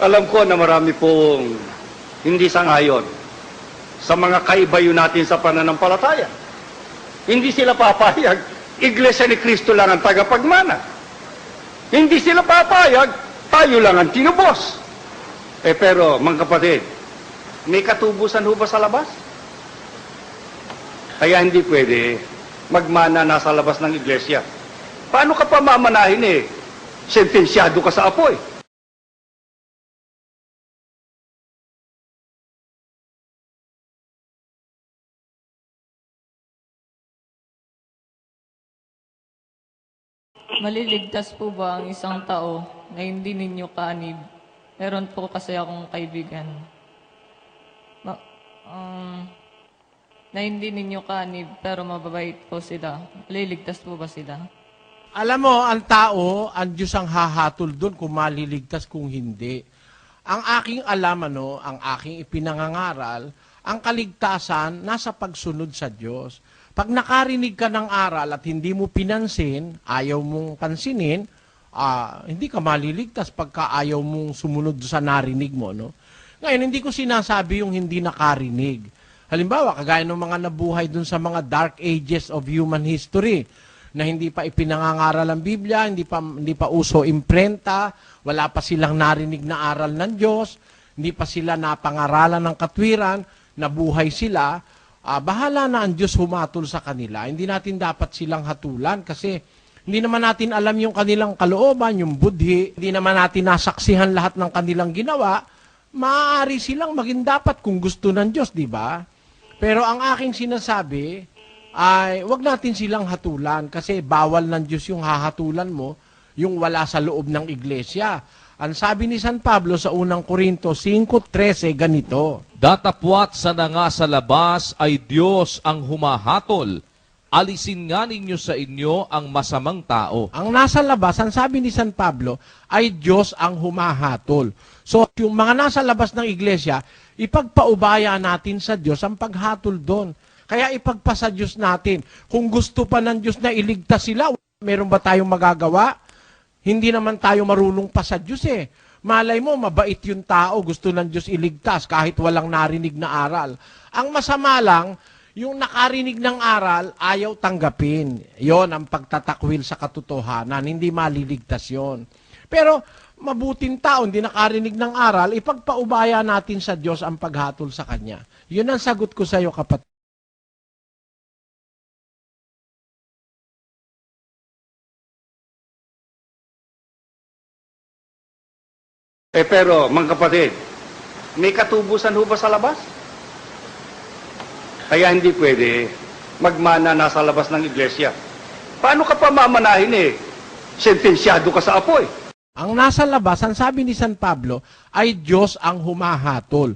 Alam ko na marami pong hindi sangayon sa mga kaibayo natin sa pananampalataya. Hindi sila papayag, Iglesia ni Kristo lang ang tagapagmana. Hindi sila papayag, tayo lang ang tinubos. Eh pero, mga kapatid, may katubusan ho ba sa labas? Kaya hindi pwede magmana nasa labas ng iglesia. Paano ka pa mamanahin eh? Sentensyado ka sa apoy. Maliligtas po ba ang isang tao na hindi ninyo kanib? Meron po kasi akong kaibigan. Ma- um, na hindi ninyo kanib pero mababait po sila. Maliligtas po ba sila? Alam mo, ang tao, ang Diyos ang hahatol doon kung maliligtas kung hindi. Ang aking alam, ano, ang aking ipinangangaral, ang kaligtasan nasa pagsunod sa Diyos. Pag nakarinig ka ng aral at hindi mo pinansin, ayaw mong pansinin, ah, hindi ka maliligtas pagka ayaw mong sumunod sa narinig mo. No? Ngayon, hindi ko sinasabi yung hindi nakarinig. Halimbawa, kagaya ng mga nabuhay dun sa mga dark ages of human history, na hindi pa ipinangangaral ang Biblia, hindi pa, hindi pa uso imprenta, wala pa silang narinig na aral ng Diyos, hindi pa sila napangaralan ng katwiran, nabuhay sila, ah, bahala na ang Diyos humatol sa kanila. Hindi natin dapat silang hatulan kasi hindi naman natin alam yung kanilang kalooban, yung budhi, hindi naman natin nasaksihan lahat ng kanilang ginawa, maaari silang maging dapat kung gusto ng Diyos, di ba? Pero ang aking sinasabi ay wag natin silang hatulan kasi bawal ng Diyos yung hahatulan mo yung wala sa loob ng iglesia. Ang sabi ni San Pablo sa unang Korinto 5.13 ganito, Datapwat sa nga sa labas ay Diyos ang humahatol. Alisin nga ninyo sa inyo ang masamang tao. Ang nasa labas, ang sabi ni San Pablo, ay Diyos ang humahatol. So, yung mga nasa labas ng iglesia, ipagpaubaya natin sa Diyos ang paghatol doon. Kaya ipagpasa Diyos natin. Kung gusto pa ng Diyos na iligtas sila, meron ba tayong magagawa? Hindi naman tayo marunong pa sa Diyos eh. Malay mo, mabait yung tao, gusto ng Diyos iligtas kahit walang narinig na aral. Ang masama lang, yung nakarinig ng aral, ayaw tanggapin. Yon ang pagtatakwil sa katotohanan, hindi maliligtas yon. Pero mabuting tao, hindi nakarinig ng aral, ipagpaubaya natin sa Diyos ang paghatol sa Kanya. Yun ang sagot ko sa iyo, kapatid. Eh pero, mga kapatid, may katubusan ho ba sa labas? Kaya hindi pwede magmana nasa labas ng iglesia. Paano ka pa mamanahin eh? Sentensyado ka sa apoy. Ang nasa labas, ang sabi ni San Pablo, ay Diyos ang humahatol.